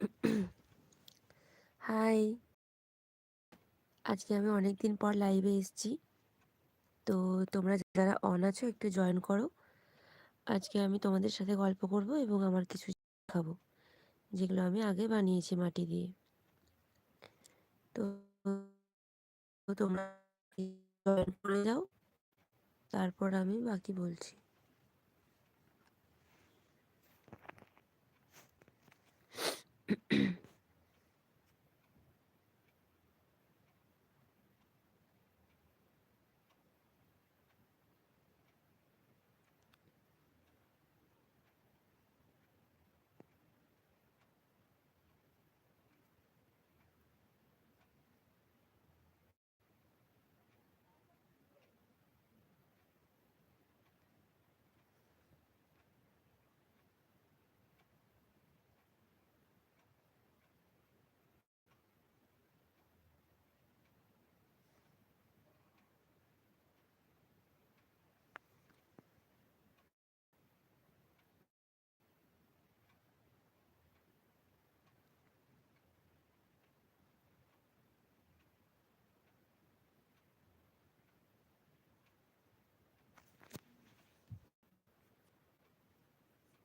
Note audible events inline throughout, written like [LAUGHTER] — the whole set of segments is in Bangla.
[COUGHS] হাই আজকে আমি অনেক দিন পর লাইভে এসেছি। তো তোমরা যারা অন আছো, একটু জয়েন করো। আজকে আমি তোমাদের সাথে গল্প করব এবং আমার কিছু খাব, যেগুলো আমি আগে বানিয়েছি মাটি দিয়ে। তো তোমরা জয়েন করে যাও, তারপর আমি বাকি বলছি।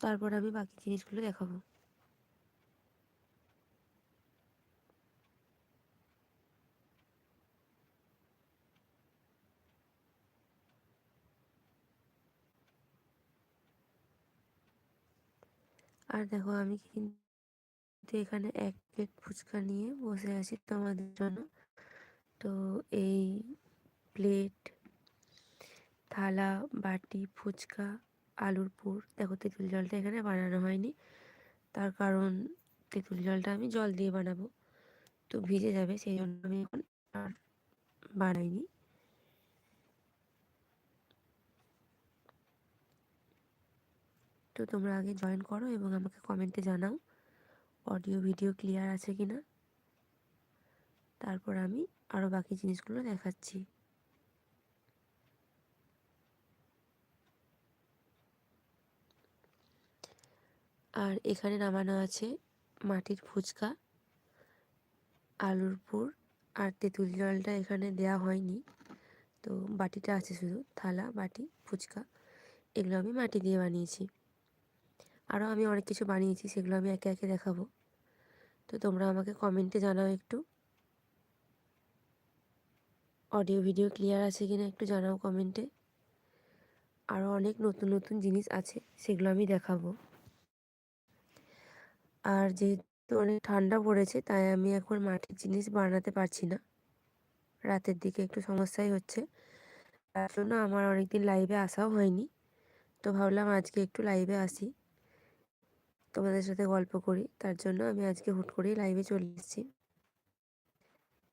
তারপর আমি বাকি জিনিসগুলো দেখাবো। আর দেখো, আমি কিন্তু এখানে এক প্লেট ফুচকা নিয়ে বসে আছি তোমাদের জন্য। তো এই প্লেট থালা, বাটি, ফুচকা আলুর পুর। দেখো তেঁতুল জলটা এখানে বানানো হয়নি। তার কারণ তেঁতুল জলটা আমি জল দিয়ে বানাবো। তো ভিজে যাবে, সেই জন্য আমি এখন আর বানাইনি। তো তোমরা আগে জয়েন করো এবং আমাকে কমেন্টে জানাও অডিও ভিডিও ক্লিয়ার আছে কি না তারপর আমি আরও বাকি জিনিসগুলো দেখাচ্ছি। আর এখানে নামানো আছে মাটির ফুচকা, আলুর পুর আর তেঁতুল জলটা এখানে দেয়া হয়নি। তো বাটিটা আছে শুধু, থালা, বাটি, ফুচকা, এগুলো আমি মাটি দিয়ে বানিয়েছি। আরও আমি অনেক কিছু বানিয়েছি, সেগুলো আমি একে একে দেখাবো। তো তোমরা আমাকে কমেন্টে জানাও একটু। অডিও ভিডিও ক্লিয়ার আছে কি না একটু জানাও কমেন্টে। আরও অনেক নতুন নতুন জিনিস আছে, সেগুলো আমি দেখাবো। আর যেহেতু অনেক ঠান্ডা পড়েছে, তাই আমি এখন মাটির জিনিস বানাতে পারছি না। রাতের দিকে একটু সমস্যাই হচ্ছে। তার জন্য আমার অনেকদিন লাইভে আসাও হয়নি। তো ভাবলাম আজকে একটু লাইভে আসি। তোমাদের সাথে গল্প করি। তার জন্য আমি আজকে হুট করেই লাইভে চলে এসেছি।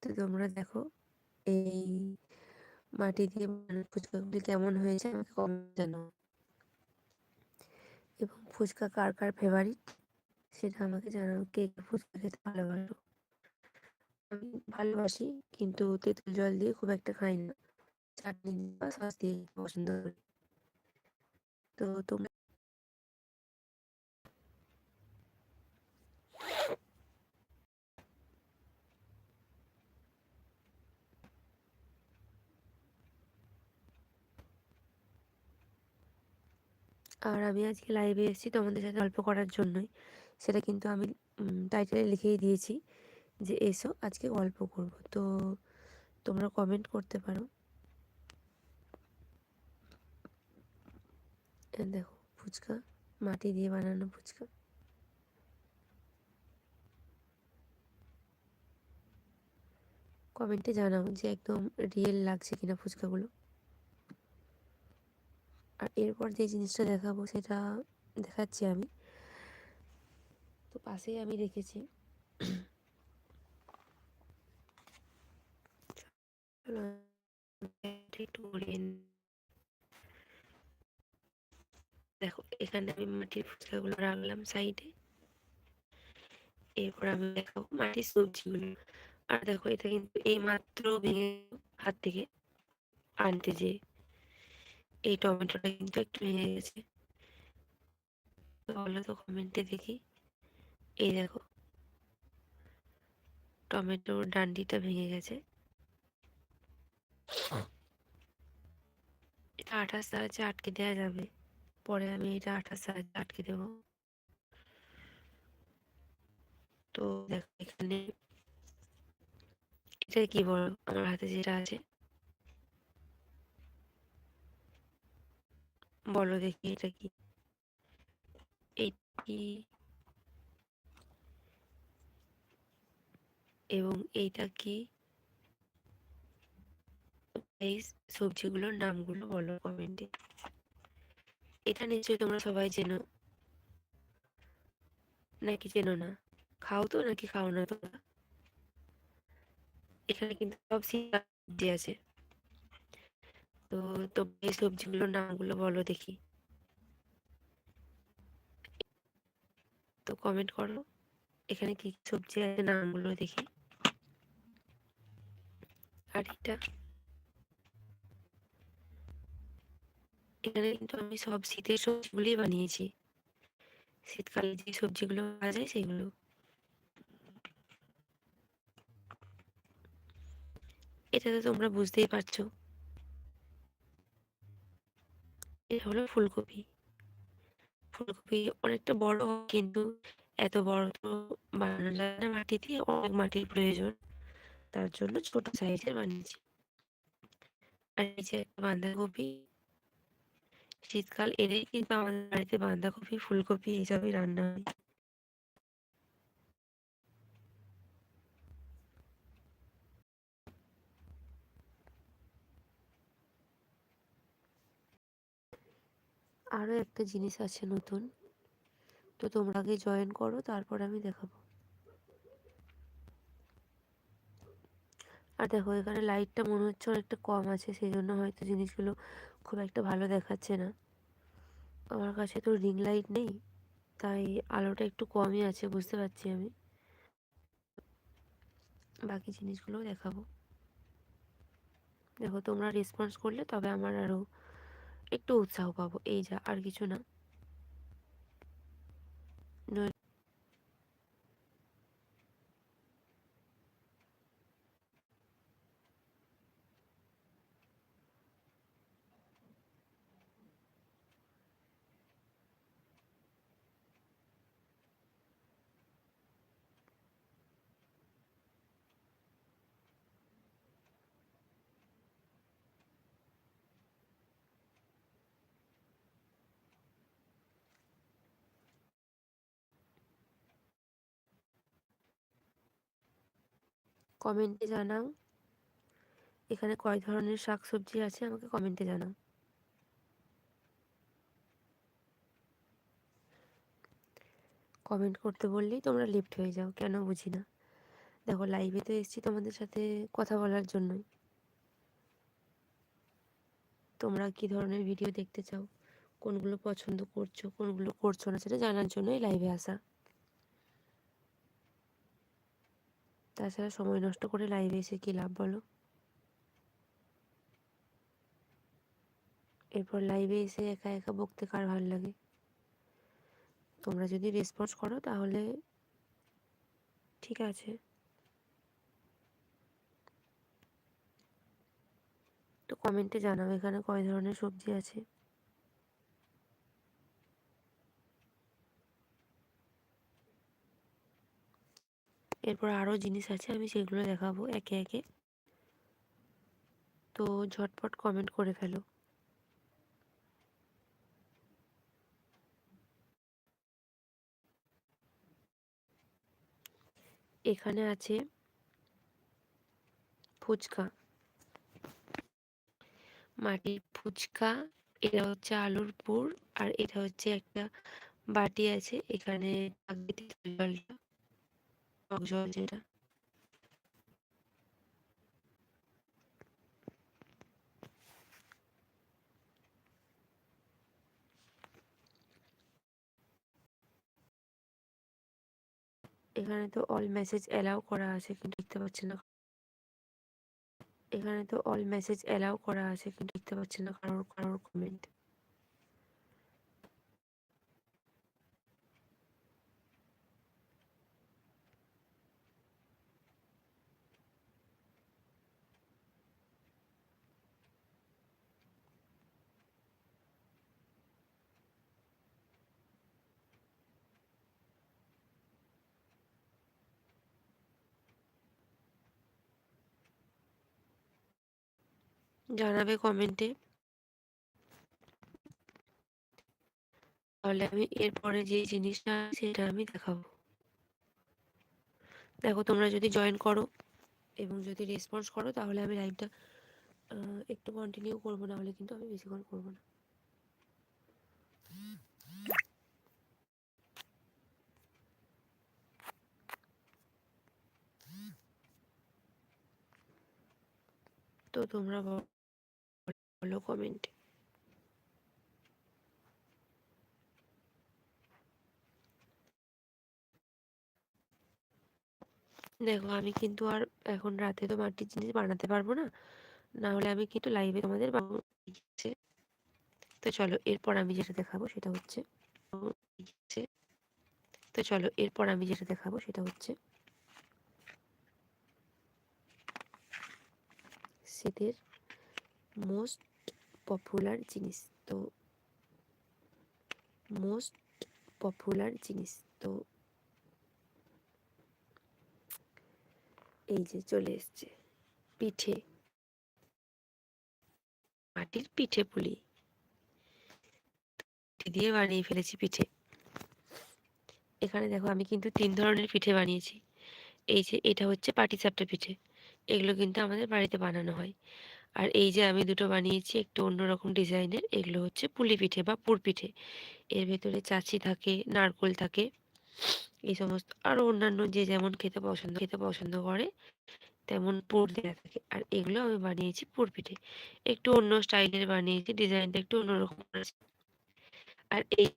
তো তোমরা দেখো, এই মাটি দিয়ে ফুচকাগুলি কেমন হয়েছে আমাকে কমেন্ট জানাও। এবং ফুচকা কার কার ফেভারিট সেটা আমাকে জানাও কে কে ফুচকা খেতে ভালোবাসো। আমি ভালোবাসি, কিন্তু তেঁতুল জল দিয়ে খুব একটা খাই না। চাটনি বা সস দিয়ে পছন্দ করি। তো তোমরা আর আমি আজকে লাইভে এসেছি তোমাদের সাথে গল্প করার জন্যই। সেটা কিন্তু আমি টাইটেলে লিখেই দিয়েছি যে, এসো, আজকে গল্প করব। তো তোমরা কমেন্ট করতে পারো। দেখো, ফুচকা, মাটি দিয়ে বানানো ফুচকা। কমেন্টে জানাও যে, একদম রিয়েল লাগছে কিনা ফুচকাগুলো। আর এরপর যে জিনিসটা দেখাবো, সেটা দেখাচ্ছি আমি। তো পাশেই আমি রেখেছি। দেখো, এখানে আমি মাটির ফুচকাগুলো রাখলাম সাইডে। এরপর আমি দেখাবো মাটির সবজিগুলো। আর দেখো, এটা কিন্তু এই মাত্র ভেঙে হাত থেকে আনতে যে এই টমেটোটা কিন্তু একটু ভেঙে গেছে। বলো তো কমেন্টে দেখি। এই দেখো। টমেটোর ডান্ডিটা ভেঙে গেছে। এটা আঠার সাহায্যে আটকে দেওয়া যাবে। পরে আমি এটা আঠাশ সাহায্যে আটকে দেব। তো দেখো এখানে এটা কি বলো? আমার হাতে যেটা আছে। বলো দেখি এটা কি? এইটি এবং এইটা কি? এই সবজিগুলোর নামগুলো বলো কমেন্টে এটা নিশ্চয়ই তোমরা সবাই চেনো। নাকি চেনো না? খাও তো, নাকি খাও না তোমরা? এখানে কিন্তু সব সবজি আছে। তো তো এই সবজিগুলোর নামগুলো বলো দেখি। তো কমেন্ট করো। এখানে কি সবজি আছে নামগুলো দেখি। এটা এখানে কিন্তু আমি সব শীতের সবজিগুলোই বানিয়েছি। শীতকালে যে সবজিগুলো পাওয়া যায় সেগুলো। এটা তো তোমরা বুঝতেই পারছ। এটা হলো ফুলকপি। ফুলকপি অনেকটা বড়, কিন্তু এত বড় তো বানানো যায় না মাটিতে অনেক মাটির প্রয়োজন। তার জন্য ছোট সাইজের বানিয়েছি। আর যে বাঁধাকপি, শীতকাল এলেই কিন্তু আমাদের বাড়িতে বাঁধাকপি, ফুলকপি এইসবই রান্না হয়। আরও একটা জিনিস আছে নতুন। তো তোমরা আগে জয়েন করো, তারপর আমি দেখাবো। আর দেখো, এখানে লাইটটা মনে হচ্ছে অনেকটা কম আছে সেই জন্য হয়তো জিনিসগুলো খুব একটা ভালো দেখাচ্ছে না। আমার কাছে তো রিং লাইট নেই, তাই আলোটা একটু কমই আছে, বুঝতে পারছি আমি। বাকি জিনিসগুলো দেখাবো। দেখো, তোমরা রেসপন্স করলে তবে আমার আরও একটু উৎসাহ পাবো, এই যা, আর কিছু না। কমেন্টে জানাও। এখানে কয় ধরনের শাক সবজি আছে, আমাকে কমেন্টে জানাও। কমেন্ট করতে বললেই তোমরা লিফট হয়ে যাও, কেন বুঝি না। দেখো লাইভে তো এসছি তোমাদের সাথে কথা বলার জন্যই। তোমরা কি ধরনের ভিডিও দেখতে চাও? কোনগুলো পছন্দ করছ, কোনগুলো করছ না, সেটা জানার জন্যই লাইভে আসা। তাছাড়া সময় নষ্ট করে লাইভে এসে কী লাভ বলো? এরপর লাইভে এসে একা একা বকতে কার ভালো লাগে? তোমরা যদি রেসপন্স করো তাহলে ঠিক আছে। তো কমেন্টে জানাও এখানে কয় ধরনের সবজি আছে। এরপর আরও জিনিস আছে, আমি সেগুলো দেখাবো একে একে। তো ঝটপট কমেন্ট করে ফেলো। এখানে আছে ফুচকা। মাটির ফুচকা, এটা হচ্ছে আলুর পুর আর এটা হচ্ছে একটা বাটি আছে, এখানে জলটা। এখানে তো অল মেসেজ অ্যালাউ করা আছে, কিন্তু দেখতে পাচ্ছি না। এখানে তো অল মেসেজ অ্যালাউ করা আছে, কিন্তু দেখতে পাচ্ছি না কারোর কারোর কমেন্ট জানাবে কমেন্টে। তাহলে আমি এরপরে যে জিনিসটা সেটা আমি দেখাবো। দেখো, তোমরা যদি জয়েন করো এবং যদি রেসপন্স করো, তাহলে আমি লাইভটা একটু কন্টিনিউ করব না হলে কিন্তু আমি বেশিক্ষণ করব না। তো তোমরা বলো কমেন্টে দেখো, আমি কিন্তু আর এখন রাতে তো মাটির জিনিস বানাতে পারব না। না হলে আমি কিন্তু লাইভে তোমাদের তো চলো, এরপর আমি যেটা দেখাবো সেটা হচ্ছে তো চলো, এরপর আমি যেটা দেখাবো সেটা হচ্ছে, শীতের মোস্ট পপুলার জিনিস তো মোস্ট পপুলার জিনিস তো এই যে চলে এসছে। পিঠে। মাটির পিঠে পুলি। দিয়ে বানিয়ে ফেলেছি পিঠে। এখানে দেখো আমি কিন্তু তিন ধরনের পিঠে বানিয়েছি। এই যে এটা হচ্ছে পাটিসাপটা পিঠে। এগুলো কিন্তু আমাদের বাড়িতে বানানো হয়। আর এই যে আমি দুটো বানিয়েছি একটু অন্যরকম ডিজাইনের, এগুলো হচ্ছে পুলি পিঠে বা পুর পিঠে। এর ভেতরে চাচি থাকে, নারকোল থাকে, এই সমস্ত আরও অন্যান্য যে যেমন খেতে পছন্দ খেতে পছন্দ করে, তেমন পুর দেওয়া থাকে। আর এগুলো আমি বানিয়েছি পুর পিঠে। একটু অন্য স্টাইলের বানিয়েছি, ডিজাইনটা একটু অন্যরকম আর এই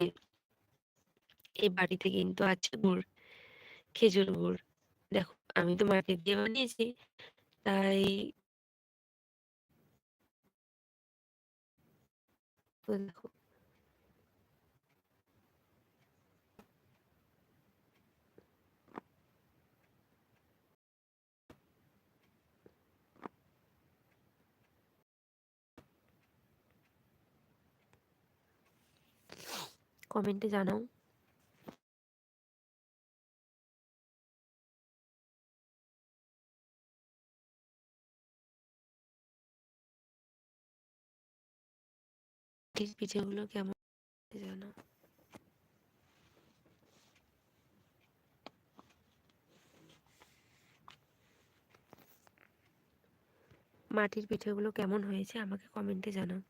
এই বাড়িতে কিন্তু আছে গুড়, খেজুর গুড়। দেখো, আমি তো মাটি দিয়ে বানিয়েছি, তাই দেখো কমেন্টে জানাও পিঠেগুলো কেমন জানো? মাটির পিঠেগুলো কেমন হয়েছে আমাকে কমেন্টে জানাও।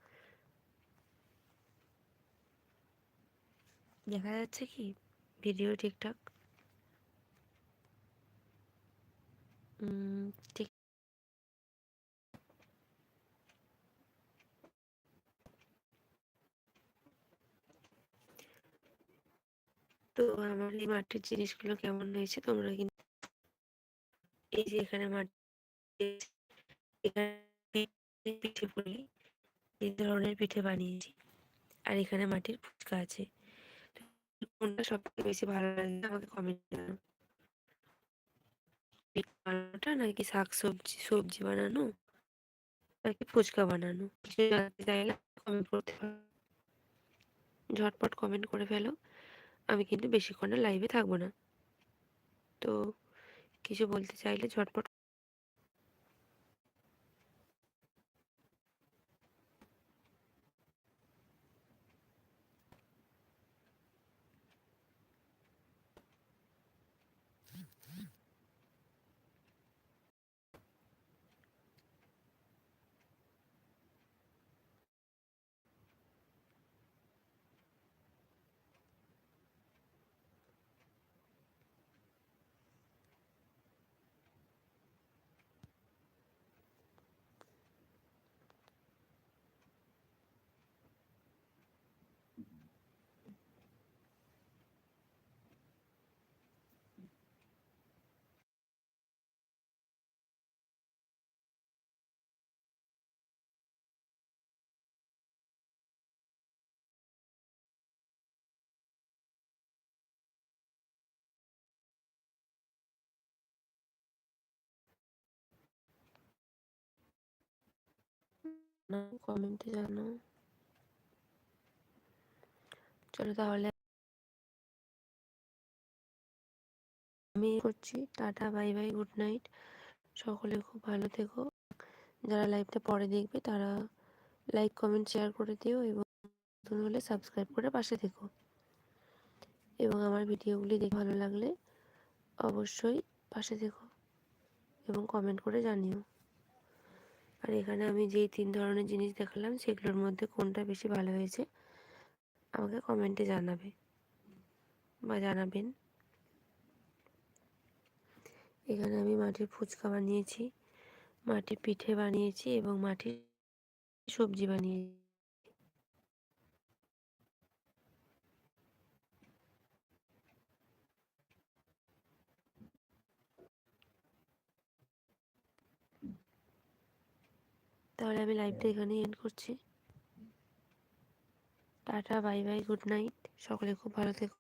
দেখা যাচ্ছে কি? ভিডিও ঠিকঠাক ঠিক তো আমার এই মাটির জিনিসগুলো কেমন হয়েছে তোমরা কিন্তু এই যে এখানে মাটি পিঠে পুলি, এই ধরনের পিঠে বানিয়েছি। আর এখানে মাটির ফুচকা আছে। কোনটা সবথেকে বেশি ভালো লাগে আমাকে কমেন্ট জানাও। বানানোটা নাকি শাক সবজি সবজি বানানো? নাকি ফুচকা বানানো? কিছু জানতে চাইলে কমেন্ট করতে পারো। ঝটপট কমেন্ট করে ফেলো। আমি কিন্তু বেশিক্ষণে লাইভে থাকব না। তো কিছু বলতে চাইলে ঝটপট কমেন্টে জানাও চলো তাহলে আমি করছি tata bye bye good night সকলে খুব ভালো থেকো যারা লাইভটা পরে দেখবে তারা লাইক কমেন্ট শেয়ার করে দিও এবং নতুন হলে সাবস্ক্রাইব করে পাশে থেকো এবং আমার ভিডিওগুলি দেখে ভালো লাগলে অবশ্যই পাশে থেকো এবং কমেন্ট করে জানিও আর এখানে আমি যেই তিন ধরনের জিনিস দেখালাম, সেগুলোর মধ্যে কোনটা বেশি ভালো হয়েছে আমাকে কমেন্টে জানাবে বা জানাবেন। এখানে আমি মাটির ফুচকা বানিয়েছি, মাটির পিঠে বানিয়েছি এবং মাটির সবজি বানিয়েছি তাহলে আমি লাইভটা এখানেই এন্ড করছি। Tata bye bye good night সকলে খুব ভালো থেকো।